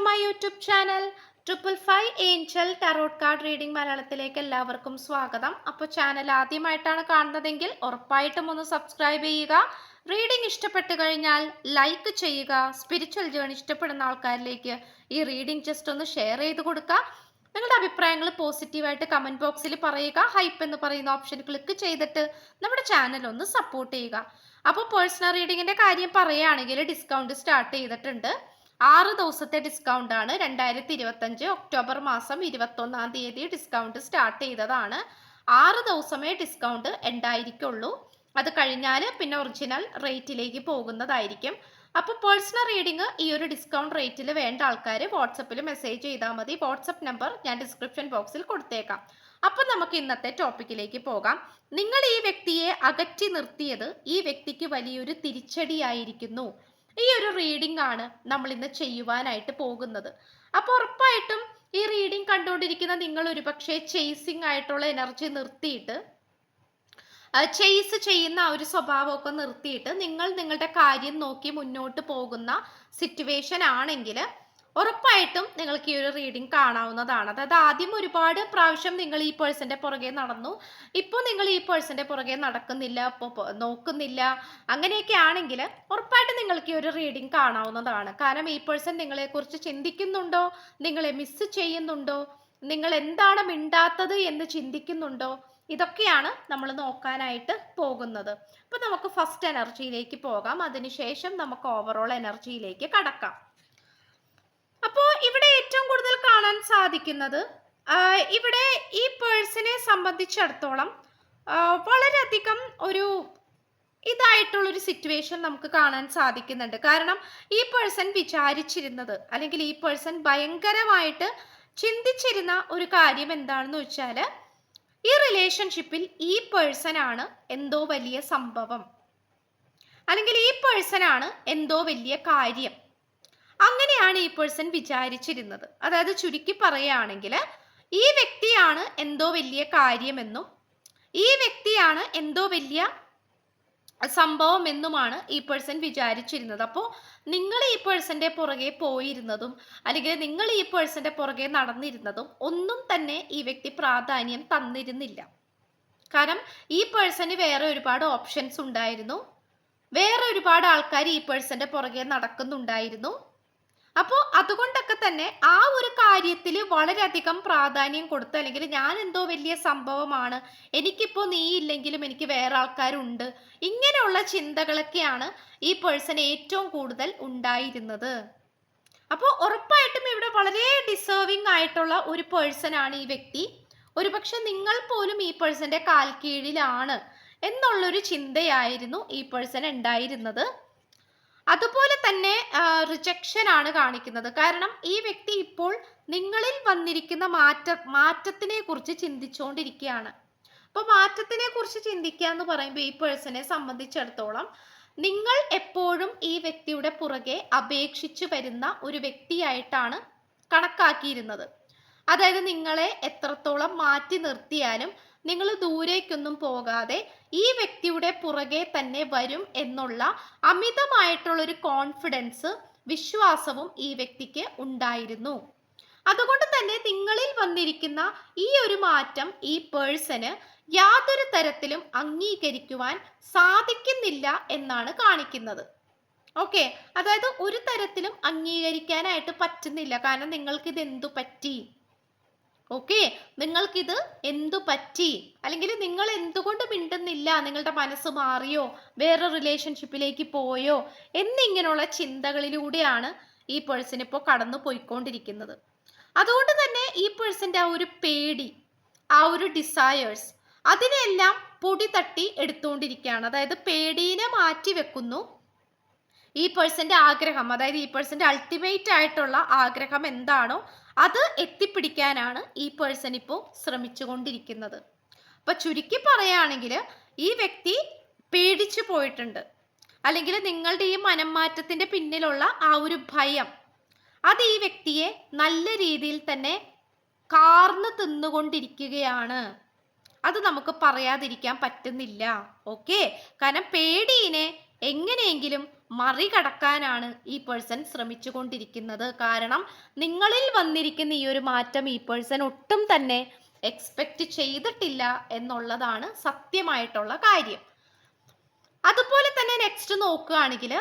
To my YouTube channel triple five angel tarot card reading മലയാളത്തിലേക്ക് എല്ലാവർക്കും സ്വാഗതം. അപ്പോൾ ചാനൽ ആദ്യമായിട്ടാണ് കാണുന്നതെങ്കിൽ ഉറപ്പായിട്ടും ഒന്ന് സബ്സ്ക്രൈബ് ചെയ്യുക. റീഡിംഗ് ഇഷ്ടപ്പെട്ട് കഴിഞ്ഞാൽ ലൈക്ക് ചെയ്യുക. സ്പിരിച്വൽ ജേണി ഇഷ്ടപ്പെടുന്ന ആൾക്കാരിലേക്ക് ഈ റീഡിംഗ് ജസ്റ്റ് ഒന്ന് ഷെയർ ചെയ്ത് കൊടുക്കുക. നിങ്ങളുടെ അഭിപ്രായങ്ങൾ പോസിറ്റീവായിട്ട് കമന്റ് ബോക്സിൽ പറയുക. ഹൈപ്പ് എന്ന് പറയുന്ന ഓപ്ഷൻ ക്ലിക്ക് ചെയ്തിട്ട് നമ്മുടെ ചാനൽ ഒന്ന് സപ്പോർട്ട് ചെയ്യുക. അപ്പോൾ പേഴ്സണൽ റീഡിങ്ങിന്റെ കാര്യം പറയുകയാണെങ്കിൽ ഡിസ്കൗണ്ട് സ്റ്റാർട്ട് ചെയ്തിട്ടുണ്ട്. ആറ് ദിവസത്തെ ഡിസ്കൗണ്ട് ആണ് രണ്ടായിരത്തി ഇരുപത്തഞ്ച് ഒക്ടോബർ മാസം ഇരുപത്തൊന്നാം തീയതി ഡിസ്കൗണ്ട് സ്റ്റാർട്ട് ചെയ്തതാണ്. ആറ് ദിവസമേ ഡിസ്കൗണ്ട് ഉണ്ടായിരിക്കുള്ളൂ. അത് കഴിഞ്ഞാൽ പിന്നെ ഒറിജിനൽ റേറ്റിലേക്ക് പോകുന്നതായിരിക്കും. അപ്പോൾ പേഴ്സണൽ റീഡിംഗ് ഈ ഒരു ഡിസ്കൗണ്ട് റേറ്റിൽ വേണ്ട ആൾക്കാർ വാട്സപ്പിൽ മെസ്സേജ് ചെയ്താൽ മതി. വാട്സപ്പ് നമ്പർ ഞാൻ ഡിസ്ക്രിപ്ഷൻ ബോക്സിൽ കൊടുത്തേക്കാം. അപ്പോൾ നമുക്ക് ഇന്നത്തെ ടോപ്പിക്കിലേക്ക് പോകാം. നിങ്ങൾ ഈ വ്യക്തിയെ അകറ്റി നിർത്തിയത് ഈ വ്യക്തിക്ക് വലിയൊരു തിരിച്ചടിയായിരിക്കുന്നു. ഈ ഒരു റീഡിംഗ് ആണ് നമ്മൾ ഇന്ന് ചെയ്യുവാനായിട്ട് പോകുന്നത്. അപ്പോൾ ഉറപ്പായിട്ടും ഈ റീഡിംഗ് കണ്ടുകൊണ്ടിരിക്കുന്ന നിങ്ങൾ ഒരുപക്ഷെ ചേസിങ് ആയിട്ടുള്ള എനർജി നിർത്തിയിട്ട് ചെയ്സ് ചെയ്യുന്ന ആ ഒരു സ്വഭാവമൊക്കെ നിർത്തിയിട്ട് നിങ്ങൾ നിങ്ങളുടെ കാര്യം നോക്കി മുന്നോട്ട് പോകുന്ന സിറ്റുവേഷൻ ആണെങ്കിൽ ഉറപ്പായിട്ടും നിങ്ങൾക്ക് ഈ ഒരു റീഡിംഗ് കാണാവുന്നതാണ്. അതായത് ആദ്യം ഒരുപാട് പ്രാവശ്യം നിങ്ങൾ ഈ പേഴ്സന്റെ പുറകെ നടന്നു. ഇപ്പോൾ നിങ്ങൾ ഈ പേഴ്സന്റെ പുറകെ നടക്കുന്നില്ല നോക്കുന്നില്ല. അങ്ങനെയൊക്കെ ആണെങ്കിൽ ഉറപ്പായിട്ടും നിങ്ങൾക്ക് ഈ ഒരു റീഡിംഗ് കാണാവുന്നതാണ്. കാരണം ഈ പേഴ്സൺ നിങ്ങളെക്കുറിച്ച് ചിന്തിക്കുന്നുണ്ടോ? നിങ്ങളെ മിസ് ചെയ്യുന്നുണ്ടോ? നിങ്ങൾ എന്താണ് മിണ്ടാത്തത് എന്ന് ചിന്തിക്കുന്നുണ്ടോ? ഇതൊക്കെയാണ് നമ്മൾ നോക്കാനായിട്ട് പോകുന്നത്. അപ്പോൾ നമുക്ക് ഫസ്റ്റ് എനർജിയിലേക്ക് പോകാം. അതിനുശേഷം നമുക്ക് ഓവറോൾ എനർജിയിലേക്ക് കടക്കാം. അപ്പോൾ ഇവിടെ ഏറ്റവും കൂടുതൽ കാണാൻ സാധിക്കുന്നത് ഇവിടെ ഈ പേഴ്സിനെ സംബന്ധിച്ചിടത്തോളം വളരെയധികം ഒരു ഇതായിട്ടുള്ളൊരു സിറ്റുവേഷൻ നമുക്ക് കാണാൻ സാധിക്കുന്നുണ്ട്. കാരണം ഈ പേഴ്സൺ വിചാരിച്ചിരുന്നത് അല്ലെങ്കിൽ ഈ പേഴ്സൺ ഭയങ്കരമായിട്ട് ചിന്തിച്ചിരുന്ന ഒരു കാര്യം എന്താണെന്ന് വെച്ചാൽ ഈ റിലേഷൻഷിപ്പിൽ ഈ പേഴ്സൺ ആണ് എന്തോ വലിയ സംഭവം. അല്ലെങ്കിൽ ഈ പേഴ്സൺ ആണ് എന്തോ വലിയ കാര്യം. അങ്ങനെയാണ് ഈ പേഴ്സൺ വിചാരിച്ചിരുന്നത്. അതായത് ചുരുക്കി പറയുകയാണെങ്കിൽ ഈ വ്യക്തിയാണ് എന്തോ വലിയ കാര്യമെന്നും ഈ വ്യക്തിയാണ് എന്തോ വലിയ സംഭവം എന്നുമാണ് ഈ പേഴ്സൺ വിചാരിച്ചിരുന്നത്. അപ്പോൾ നിങ്ങൾ ഈ പേഴ്സന്റെ പുറകെ പോയിരുന്നതും അല്ലെങ്കിൽ നിങ്ങൾ ഈ പേഴ്സന്റെ പുറകെ നടന്നിരുന്നതും ഒന്നും തന്നെ ഈ വ്യക്തി പ്രാധാന്യം തന്നിരുന്നില്ല. കാരണം ഈ പേഴ്സന് വേറെ ഒരുപാട് ഓപ്ഷൻസ് ഉണ്ടായിരുന്നു. വേറെ ഒരുപാട് ആൾക്കാർ ഈ പേഴ്സന്റെ പുറകെ നടക്കുന്നുണ്ടായിരുന്നു. അപ്പോൾ അതുകൊണ്ടൊക്കെ തന്നെ ആ ഒരു കാര്യത്തിൽ വളരെയധികം പ്രാധാന്യം കൊടുത്ത് അല്ലെങ്കിൽ ഞാൻ എന്തോ വലിയ സംഭവമാണ് എനിക്കിപ്പോൾ നീ ഇല്ലെങ്കിലും എനിക്ക് വേറെ ആൾക്കാരുണ്ട് ഇങ്ങനെയുള്ള ചിന്തകളൊക്കെയാണ് ഈ പേഴ്സൺ ഏറ്റവും കൂടുതൽ ഉണ്ടായിരുന്നത്. അപ്പോൾ ഉറപ്പായിട്ടും ഇവിടെ വളരെ ഡിസേർവിംഗ് ആയിട്ടുള്ള ഒരു പേഴ്സൺ ആണ് ഈ വ്യക്തി. ഒരുപക്ഷെ നിങ്ങൾ പോലും ഈ പേഴ്സന്റെ കാൽ കീഴിലാണ് എന്നുള്ളൊരു ചിന്തയായിരുന്നു ഈ പേഴ്സൺ ഉണ്ടായിരുന്നത്. അതുപോലെ തന്നെ റിജക്ഷൻ ആണ് കാണിക്കുന്നത്. കാരണം ഈ വ്യക്തി ഇപ്പോൾ നിങ്ങളിൽ വന്നിരിക്കുന്ന മാറ്റ മാറ്റത്തിനെ കുറിച്ച് ചിന്തിച്ചുകൊണ്ടിരിക്കുകയാണ് അപ്പോൾ മാറ്റത്തിനെ കുറിച്ച് ചിന്തിക്കുക എന്ന് പറയുമ്പോൾ ഈ പേഴ്സണെ സംബന്ധിച്ചിടത്തോളം നിങ്ങൾ എപ്പോഴും ഈ വ്യക്തിയുടെ പുറകെ അപേക്ഷിച്ചു വരുന്ന ഒരു വ്യക്തിയായിട്ടാണ് കണക്കാക്കിയിരുന്നത്. അതായത് നിങ്ങളെ എത്രത്തോളം മാറ്റി നിർത്തിയാലും നിങ്ങൾ ദൂരേക്കൊന്നും പോകാതെ ഈ വ്യക്തിയുടെ പുറകെ തന്നെ വരും എന്നുള്ള അമിതമായിട്ടുള്ളൊരു കോൺഫിഡൻസ് വിശ്വാസവും ഈ വ്യക്തിക്ക് ഉണ്ടായിരുന്നു. അതുകൊണ്ട് തന്നെ നിങ്ങളിൽ വന്നിരിക്കുന്ന ഈ ഒരു മാറ്റം ഈ പേഴ്സന് യാതൊരു തരത്തിലും അംഗീകരിക്കുവാൻ സാധിക്കുന്നില്ല എന്നാണ് കാണിക്കുന്നത്. ഓക്കെ അതായത് ഒരു തരത്തിലും അംഗീകരിക്കാനായിട്ട് പറ്റുന്നില്ല. കാരണം നിങ്ങൾക്ക് ഇത് എന്തു പറ്റി? ഓക്കെ നിങ്ങൾക്കിത് എന്തു പറ്റി? അല്ലെങ്കിൽ നിങ്ങൾ എന്തുകൊണ്ട് മിണ്ടുന്നില്ല? നിങ്ങളുടെ മനസ്സ് മാറിയോ? വേറെ റിലേഷൻഷിപ്പിലേക്ക് പോയോ? എന്നിങ്ങനെയുള്ള ചിന്തകളിലൂടെയാണ് ഈ പേഴ്സൺ ഇപ്പോൾ കടന്നു പോയിക്കൊണ്ടിരിക്കുന്നത്. അതുകൊണ്ട് തന്നെ ഈ പേഴ്സന്റെ ആ ഒരു പേടി ആ ഒരു ഡിസയേഴ്സ് അതിനെല്ലാം പൊടി തട്ടി എടുത്തുകൊണ്ടിരിക്കുകയാണ്. അതായത് പേടീനെ മാറ്റി വെക്കുന്നു ഈ പേഴ്സന്റെ ആഗ്രഹം. അതായത് ഈ പേഴ്സന്റെ അൾട്ടിമേറ്റ് ആയിട്ടുള്ള ആഗ്രഹം എന്താണോ അത് എത്തിപ്പിടിക്കാനാണ് ഈ പേഴ്സൺ ഇപ്പോൾ ശ്രമിച്ചുകൊണ്ടിരിക്കുന്നത്. അപ്പൊ ചുരുക്കി പറയുകയാണെങ്കിൽ ഈ വ്യക്തി പേടിച്ചു പോയിട്ടുണ്ട്. അല്ലെങ്കിൽ നിങ്ങളുടെ ഈ മനംമാറ്റത്തിന്റെ പിന്നിലുള്ള ആ ഒരു ഭയം അത് ഈ വ്യക്തിയെ നല്ല രീതിയിൽ തന്നെ കാർന്ന് തിന്നുകൊണ്ടിരിക്കുകയാണ്. അത് നമുക്ക് പറയാതിരിക്കാൻ പറ്റുന്നില്ല. ഓക്കെ? കാരണം പേടീനെ എങ്ങനെയെങ്കിലും മറികടക്കാനാണ് ഈ പേഴ്സൺ ശ്രമിച്ചുകൊണ്ടിരിക്കുന്നത്. കാരണം നിങ്ങളിൽ വന്നിരിക്കുന്ന ഈ ഒരു മാറ്റം ഈ പേഴ്സൺ ഒട്ടും തന്നെ എക്സ്പെക്റ്റ് ചെയ്തിട്ടില്ല എന്നുള്ളതാണ് സത്യമായിട്ടുള്ള കാര്യം. അതുപോലെ തന്നെ നെക്സ്റ്റ് നോക്കുകയാണെങ്കിൽ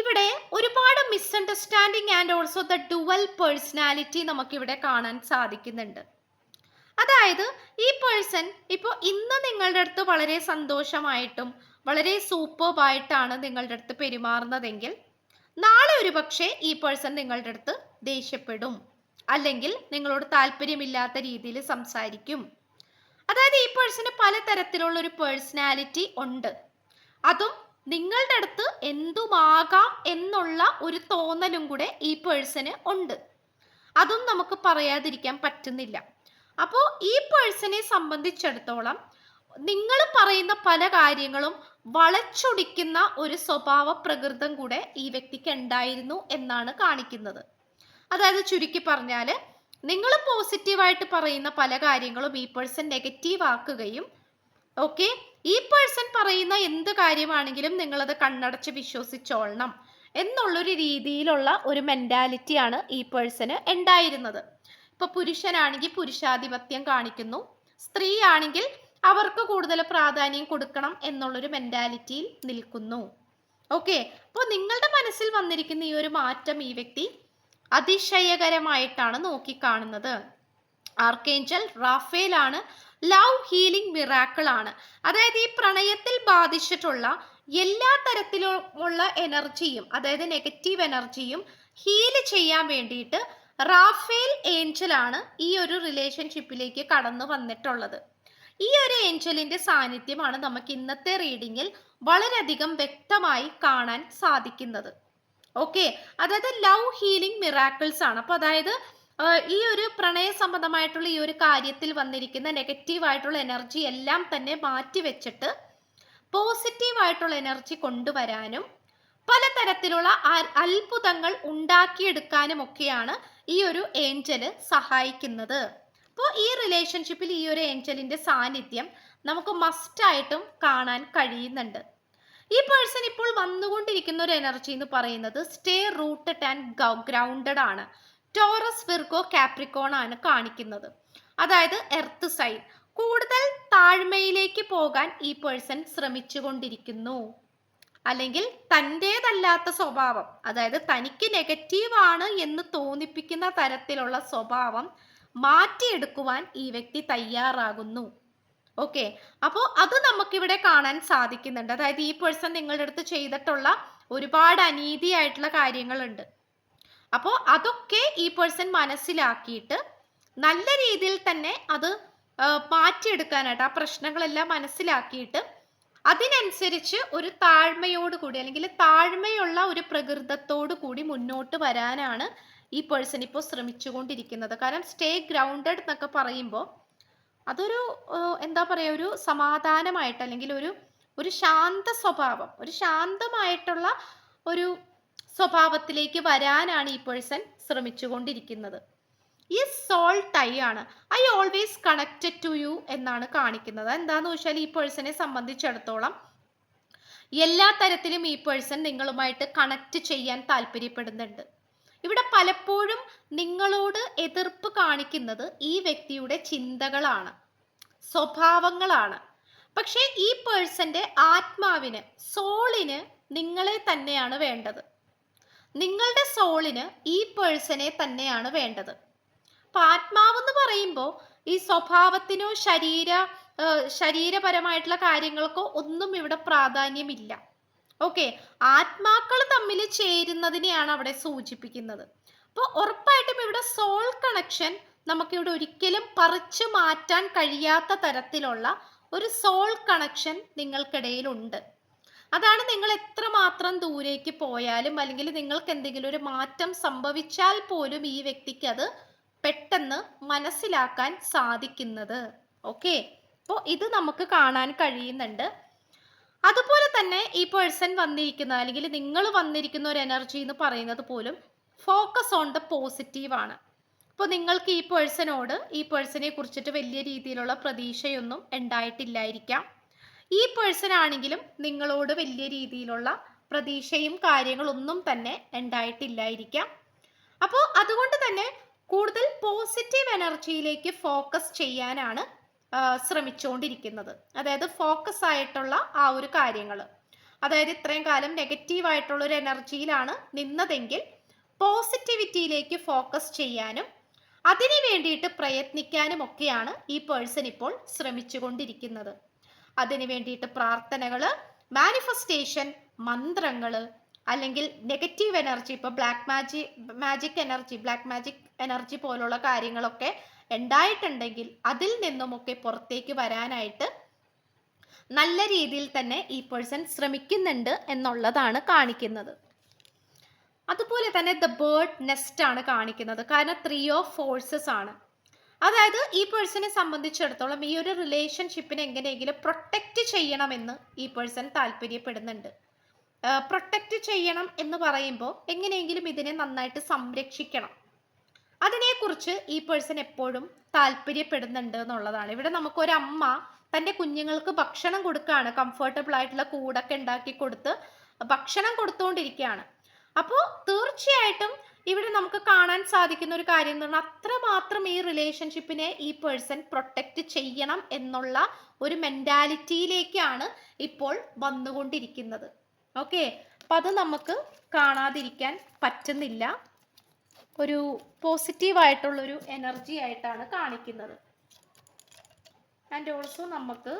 ഇവിടെ ഒരുപാട് misunderstanding and also the dual personality നമുക്കിവിടെ കാണാൻ സാധിക്കുന്നുണ്ട്. അതായത് ഈ പേഴ്സൺ ഇപ്പോൾ ഇന്ന് നിങ്ങളുടെ അടുത്ത് വളരെ സന്തോഷമായിട്ടും വളരെ സൂപ്പർബായിട്ടാണ് നിങ്ങളുടെ അടുത്ത് പെരുമാറുന്നതെങ്കിൽ നാളെ ഒരു പക്ഷേ ഈ പേഴ്സൺ നിങ്ങളുടെ അടുത്ത് ദേഷ്യപ്പെടും. അല്ലെങ്കിൽ നിങ്ങളോട് താല്പര്യമില്ലാത്ത രീതിയിൽ സംസാരിക്കും. അതായത് ഈ പേഴ്സന് പലതരത്തിലുള്ള ഒരു പേഴ്സണാലിറ്റി ഉണ്ട്. അതും നിങ്ങളുടെ അടുത്ത് എന്തുമാകാം എന്നുള്ള ഒരു തോന്നലും കൂടെ ഈ പേഴ്സന് ഉണ്ട്. അതും നമുക്ക് പറയാതിരിക്കാൻ പറ്റുന്നില്ല. അപ്പോൾ ഈ പേഴ്സണെ സംബന്ധിച്ചിടത്തോളം നിങ്ങൾ പറയുന്ന പല കാര്യങ്ങളും വളച്ചൊടിക്കുന്ന ഒരു സ്വഭാവ പ്രകൃതം കൂടെ ഈ വ്യക്തിക്ക് ഉണ്ടായിരുന്നു എന്നാണ് കാണിക്കുന്നത്. അതായത് ചുരുക്കി പറഞ്ഞാൽ നിങ്ങൾ പോസിറ്റീവായിട്ട് പറയുന്ന പല കാര്യങ്ങളും ഈ പേഴ്സൺ നെഗറ്റീവ് ആക്കുകയും ഓക്കെ ഈ പേഴ്സൺ പറയുന്ന എന്ത് കാര്യമാണെങ്കിലും നിങ്ങളത് കണ്ണടച്ച് വിശ്വസിച്ചോളണം. എന്നുള്ളൊരു രീതിയിലുള്ള ഒരു മെന്റാലിറ്റിയാണ് ഈ പേഴ്സണ് ഉണ്ടായിരുന്നത്. ഇപ്പൊ പുരുഷനാണെങ്കിൽ പുരുഷാധിപത്യം കാണിക്കുന്നു. സ്ത്രീ ആണെങ്കിൽ അവർക്ക് കൂടുതൽ പ്രാധാന്യം കൊടുക്കണം എന്നുള്ളൊരു മെന്റാലിറ്റിയിൽ നിൽക്കുന്നു. ഓക്കെ അപ്പോൾ നിങ്ങളുടെ മനസ്സിൽ വന്നിരിക്കുന്ന ഈ ഒരു മാറ്റം ഈ വ്യക്തി അതിശയകരമായിട്ടാണ് നോക്കിക്കാണുന്നത്. ആർക്കേഞ്ചൽ ആണ് ലവ് ഹീലിംഗ് മിറാക്കിൾ ആണ്. അതായത് ഈ പ്രണയത്തിൽ ബാധിച്ചിട്ടുള്ള എല്ലാ തരത്തിലുമുള്ള എനർജിയും അതായത് നെഗറ്റീവ് എനർജിയും ഹീൽ ചെയ്യാൻ വേണ്ടിയിട്ട് റാഫേൽ ഏഞ്ചലാണ് ഈ ഒരു റിലേഷൻഷിപ്പിലേക്ക് കടന്നു വന്നിട്ടുള്ളത്. ഈ ഒരു ഏഞ്ചലിന്റെ സാന്നിധ്യമാണ് നമുക്ക് ഇന്നത്തെ റീഡിങ്ങിൽ വളരെയധികം വ്യക്തമായി കാണാൻ സാധിക്കുന്നത്. ഓക്കെ അതായത് ലവ് ഹീലിംഗ് മിറാക്കിൾസ് ആണ്. അപ്പൊ അതായത് ഈ ഒരു പ്രണയ സംബന്ധമായിട്ടുള്ള ഈ ഒരു കാര്യത്തിൽ വന്നിരിക്കുന്ന നെഗറ്റീവ് ആയിട്ടുള്ള എനർജി എല്ലാം തന്നെ മാറ്റി വെച്ചിട്ട് പോസിറ്റീവ് ആയിട്ടുള്ള എനർജി കൊണ്ടുവരാനും പലതരത്തിലുള്ള ആ- അത്ഭുതങ്ങൾ ഉണ്ടാക്കിയെടുക്കാനും ഒക്കെയാണ് ഈ ഒരു ഏഞ്ചൽ സഹായിക്കുന്നത്. അപ്പോൾ ഈ റിലേഷൻഷിപ്പിൽ ഈ ഒരു ഏഞ്ചലിന്റെ സാന്നിധ്യം നമുക്ക് മസ്റ്റായിട്ടും കാണാൻ കഴിയുന്നുണ്ട്. ഈ പേഴ്സൺ ഇപ്പോൾ വന്നുകൊണ്ടിരിക്കുന്ന ഒരു എനർജി എന്ന് പറയുന്നത് സ്റ്റേ റൂട്ടഡ് ആൻഡ് ഗ്രൗണ്ടഡ് ആണ്. ടോറസ് വിർഗോ കാപ്രിക്കോൺ ആണ് കാണിക്കുന്നത്. അതായത് എർത്ത് സൈൻ കൂടുതൽ താഴ്മയിലേക്ക് പോകാൻ ഈ പേഴ്സൺ ശ്രമിച്ചുകൊണ്ടിരിക്കുന്നു. അല്ലെങ്കിൽ തന്റേതല്ലാത്ത സ്വഭാവം. അതായത് തനിക്ക് നെഗറ്റീവാണ് എന്ന് തോന്നിപ്പിക്കുന്ന തരത്തിലുള്ള സ്വഭാവം മാറ്റിയെടുക്കുവാൻ ഈ വ്യക്തി തയ്യാറാകുന്നു. ഓക്കെ? അപ്പോൾ അത് നമുക്കിവിടെ കാണാൻ സാധിക്കുന്നുണ്ട്. അതായത് ഈ പേഴ്സൺ നിങ്ങളുടെ അടുത്ത് ചെയ്തിട്ടുള്ള ഒരുപാട് അനീതിയായിട്ടുള്ള കാര്യങ്ങളുണ്ട്. അപ്പോൾ അതൊക്കെ ഈ പേഴ്സൺ മനസ്സിലാക്കിയിട്ട് നല്ല രീതിയിൽ തന്നെ അത് മാറ്റിയെടുക്കാനായിട്ട് ആ പ്രശ്നങ്ങളെല്ലാം മനസ്സിലാക്കിയിട്ട് അതിനനുസരിച്ച് ഒരു താഴ്മയോട് കൂടി അല്ലെങ്കിൽ താഴ്മയുള്ള ഒരു പ്രകൃതത്തോട് കൂടി മുന്നോട്ട് വരാനാണ് ഈ പേഴ്സൺ ഇപ്പോൾ ശ്രമിച്ചുകൊണ്ടിരിക്കുന്നത്. കാരണം സ്റ്റേ ഗ്രൗണ്ടഡ് എന്നൊക്കെ പറയുമ്പോൾ അതൊരു എന്താ പറയുക ഒരു സമാധാനമായിട്ട് അല്ലെങ്കിൽ ഒരു ഒരു ശാന്ത സ്വഭാവം ഒരു ശാന്തമായിട്ടുള്ള ഒരു സ്വഭാവത്തിലേക്ക് വരാനാണ് ഈ പേഴ്സൺ ശ്രമിച്ചുകൊണ്ടിരിക്കുന്നത്. ഈ സോൾ ടൈ ആണ്. I always connected to you എന്നാണ് കാണിക്കുന്നത്. എന്താന്ന് വെച്ചാൽ ഈ പേഴ്സണെ സംബന്ധിച്ചിടത്തോളം എല്ലാ തരത്തിലും ഈ പേഴ്സൺ നിങ്ങളുമായിട്ട് കണക്ട് ചെയ്യാൻ താല്പര്യപ്പെടുന്നുണ്ട്. ഇവിടെ പലപ്പോഴും നിങ്ങളോട് എതിർപ്പ് കാണിക്കുന്നത് ഈ വ്യക്തിയുടെ ചിന്തകളാണ് സ്വഭാവങ്ങളാണ്. പക്ഷേ ഈ പേഴ്സന്റെ ആത്മാവിന് സോളിന് നിങ്ങളെ തന്നെയാണ് വേണ്ടത്. നിങ്ങളുടെ സോളിന് ഈ പേഴ്സണെ തന്നെയാണ് വേണ്ടത്. അപ്പൊ ആത്മാവെന്ന് പറയുമ്പോൾ ഈ സ്വഭാവത്തിനോ ശരീര ശരീരപരമായിട്ടുള്ള കാര്യങ്ങൾക്കോ ഒന്നും ഇവിടെ പ്രാധാന്യമില്ല. ഓക്കെ? ആത്മാക്കൾ തമ്മിൽ ചേരുന്നതിനെയാണ് അവിടെ സൂചിപ്പിക്കുന്നത്. അപ്പോൾ ഉറപ്പായിട്ടും ഇവിടെ സോൾ കണക്ഷൻ നമുക്കിവിടെ ഒരിക്കലും പറിച്ചു മാറ്റാൻ കഴിയാത്ത തരത്തിലുള്ള ഒരു സോൾ കണക്ഷൻ നിങ്ങൾക്കിടയിലുണ്ട്. അതാണ് നിങ്ങൾ എത്രമാത്രം ദൂരേക്ക് പോയാലും അല്ലെങ്കിൽ നിങ്ങൾക്ക് എന്തെങ്കിലും ഒരു മാറ്റം സംഭവിച്ചാൽ പോലും ഈ വ്യക്തിക്ക് അത് പെട്ടെന്ന് മനസ്സിലാക്കാൻ സാധിക്കുന്നത്. ഓക്കെ അപ്പോൾ ഇത് നമുക്ക് കാണാൻ കഴിയുന്നുണ്ട്. അതുപോലെ തന്നെ ഈ പേഴ്സൺ വന്നിരിക്കുന്ന അല്ലെങ്കിൽ നിങ്ങൾ വന്നിരിക്കുന്ന ഒരു എനർജി എന്ന് പറയുന്നത് പോലും ഫോക്കസ് ഓൺ ദ പോസിറ്റീവ് ആണ്. അപ്പോൾ നിങ്ങൾക്ക് ഈ പേഴ്സണോട് ഈ പേഴ്സണെ കുറിച്ചിട്ട് വലിയ രീതിയിലുള്ള പ്രതീക്ഷയൊന്നും ഉണ്ടായിട്ടില്ലായിരിക്കാം. ഈ പേഴ്സൺ ആണെങ്കിലും നിങ്ങളോട് വലിയ രീതിയിലുള്ള പ്രതീക്ഷയും കാര്യങ്ങളൊന്നും തന്നെ ഉണ്ടായിട്ടില്ലായിരിക്കാം. അപ്പോൾ അതുകൊണ്ട് തന്നെ കൂടുതൽ പോസിറ്റീവ് എനർജിയിലേക്ക് ഫോക്കസ് ചെയ്യാനാണ് ശ്രമിച്ചുകൊണ്ടിരിക്കുന്നത് അതായത് ഫോക്കസ് ആയിട്ടുള്ള ആ ഒരു കാര്യങ്ങൾ. അതായത് ഇത്രയും കാലം നെഗറ്റീവ് ആയിട്ടുള്ള ഒരു എനർജിയിലാണ് നിന്നതെങ്കിൽ പോസിറ്റിവിറ്റിയിലേക്ക് ഫോക്കസ് ചെയ്യാനും അതിനു വേണ്ടിയിട്ട് പ്രയത്നിക്കാനും ഒക്കെയാണ് ഈ പേഴ്സൺ ഇപ്പോൾ ശ്രമിച്ചുകൊണ്ടിരിക്കുന്നത്. അതിനു വേണ്ടിയിട്ട് പ്രാർത്ഥനകൾ മാനിഫെസ്റ്റേഷൻ മന്ത്രങ്ങൾ അല്ലെങ്കിൽ നെഗറ്റീവ് എനർജി ഇപ്പോൾ black magi magic energy black magic energy പോലുള്ള കാര്യങ്ങളൊക്കെ ഉണ്ടായിട്ടുണ്ടെങ്കിൽ അതിൽ നിന്നുമൊക്കെ പുറത്തേക്ക് വരാനായിട്ട് നല്ല രീതിയിൽ തന്നെ ഈ പേഴ്സൺ ശ്രമിക്കുന്നുണ്ട് എന്നുള്ളതാണ് കാണിക്കുന്നത്. അതുപോലെ തന്നെ ദ ബേർഡ് നെസ്റ്റ് ആണ് കാണിക്കുന്നത്. കാരണം ത്രീ ഓഫ് ഫോഴ്സസ് ആണ്. അതായത് ഈ പേഴ്സണെ സംബന്ധിച്ചിടത്തോളം ഈ ഒരു റിലേഷൻഷിപ്പിനെ എങ്ങനെയെങ്കിലും പ്രൊട്ടക്റ്റ് ചെയ്യണമെന്ന് ഈ പേഴ്സൺ താല്പര്യപ്പെടുന്നുണ്ട്. പ്രൊട്ടക്റ്റ് ചെയ്യണം എന്ന് പറയുമ്പോൾ എങ്ങനെയെങ്കിലും ഇതിനെ നന്നായിട്ട് സംരക്ഷിക്കണം. അതിനെക്കുറിച്ച് ഈ പേഴ്സൺ എപ്പോഴും താല്പര്യപ്പെടുന്നുണ്ട് എന്നുള്ളതാണ്. ഇവിടെ നമുക്കൊരമ്മ തന്റെ കുഞ്ഞുങ്ങൾക്ക് ഭക്ഷണം കൊടുക്കുകയാണ്. കംഫർട്ടബിൾ ആയിട്ടുള്ള കൂടൊക്കെ ഉണ്ടാക്കി കൊടുത്ത് ഭക്ഷണം കൊടുത്തുകൊണ്ടിരിക്കുകയാണ് അപ്പോൾ തീർച്ചയായിട്ടും ഇവിടെ നമുക്ക് കാണാൻ സാധിക്കുന്ന ഒരു കാര്യം എന്ന് പറഞ്ഞാൽ അത്രമാത്രം ഈ റിലേഷൻഷിപ്പിനെ ഈ പേഴ്സൺ പ്രൊട്ടക്റ്റ് ചെയ്യണം എന്നുള്ള ഒരു മെന്റാലിറ്റിയിലേക്കാണ് ഇപ്പോൾ വന്നുകൊണ്ടിരിക്കുന്നത്. ഓക്കെ. അപ്പം അത് നമുക്ക് കാണാതിരിക്കാൻ പറ്റുന്നില്ല. ഒരു പോസിറ്റീവായിട്ടുള്ളൊരു എനർജി ആയിട്ടാണ് കാണിക്കുന്നത്. ആൻഡ് ഓൾസോ നമുക്ക്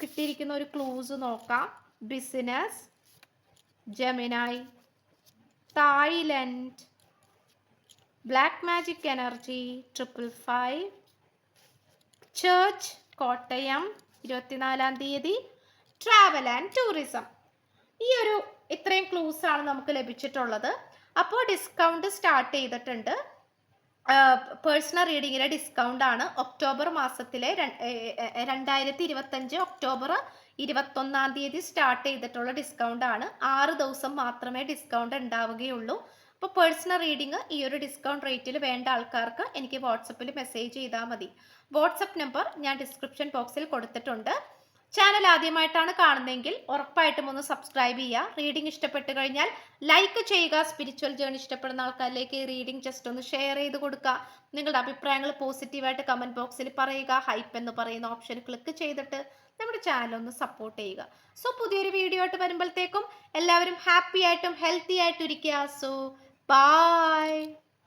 കിട്ടിയിരിക്കുന്ന ഒരു ക്ലൂസ് നോക്കാം. Business Gemini Thailand black magic energy triple five church Kottayam ഇരുപത്തിനാലാം തീയതി ട്രാവൽ ആൻഡ് ടൂറിസം. ഈ ഒരു ഇത്രയും ക്ലൂസ് ആണ് നമുക്ക് ലഭിച്ചിട്ടുള്ളത്. അപ്പോൾ ഡിസ്കൗണ്ട് സ്റ്റാർട്ട് ചെയ്തിട്ടുണ്ട്. പേഴ്സണൽ റീഡിങ്ങിലെ ഡിസ്കൗണ്ട് ആണ്. ഒക്ടോബർ മാസത്തിലെ രണ്ടായിരത്തി ഇരുപത്തഞ്ച് ഒക്ടോബർ ഇരുപത്തൊന്നാം തീയതി സ്റ്റാർട്ട് ചെയ്തിട്ടുള്ള ഡിസ്കൗണ്ട് ആണ്. ആറ് ദിവസം മാത്രമേ ഡിസ്കൗണ്ട് ഉണ്ടാവുകയുള്ളൂ. അപ്പോൾ പേഴ്സണൽ റീഡിങ് ഈ ഒരു ഡിസ്കൗണ്ട് റേറ്റിൽ വേണ്ട ആൾക്കാർക്ക് എനിക്ക് വാട്സപ്പിൽ മെസ്സേജ് ചെയ്താൽ മതി. വാട്സപ്പ് നമ്പർ ഞാൻ ഡിസ്ക്രിപ്ഷൻ ബോക്സിൽ കൊടുത്തിട്ടുണ്ട്. ചാനൽ ആദ്യമായിട്ടാണ് കാണുന്നതെങ്കിൽ ഉറപ്പായിട്ടും ഒന്ന് സബ്സ്ക്രൈബ് ചെയ്യുക. റീഡിംഗ് ഇഷ്ടപ്പെട്ട് കഴിഞ്ഞാൽ ലൈക്ക് ചെയ്യുക. സ്പിരിച്വൽ ജേണി ഇഷ്ടപ്പെടുന്ന ആൾക്കാരിലേക്ക് റീഡിംഗ് ജസ്റ്റ് ഒന്ന് ഷെയർ ചെയ്ത് കൊടുക്കുക. നിങ്ങളുടെ അഭിപ്രായങ്ങൾ പോസിറ്റീവായിട്ട് കമന്റ് ബോക്സിൽ പറയുക. ഹൈപ്പ് എന്ന് പറയുന്ന ഓപ്ഷൻ ക്ലിക്ക് ചെയ്തിട്ട് നമ്മുടെ ചാനൽ ഒന്ന് സപ്പോർട്ട് ചെയ്യുക. സോ പുതിയൊരു വീഡിയോ ആയിട്ട് വരുമ്പോഴത്തേക്കും എല്ലാവരും ഹാപ്പി ആയിട്ടും ഹെൽത്തി ആയിട്ടും ഇരിക്കുക. So by